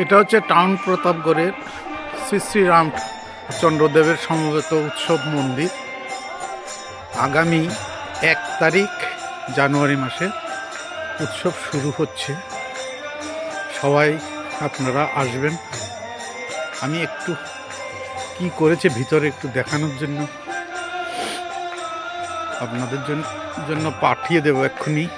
এটা হচ্ছে টাউন প্রতাপগড়ের শ্রী শ্রীরাম চন্দ্রদেবের সমবেত উৎসব মন্দির। আগামী এক তারিখ জানুয়ারি মাসে উৎসব শুরু হচ্ছে। সবাই আপনারা আসবেন। আমি একটু কি করেছে ভিতরে একটু দেখানোর জন্য। আপনাদের জন্য পাঠিয়ে দেবো এক্ষুনি।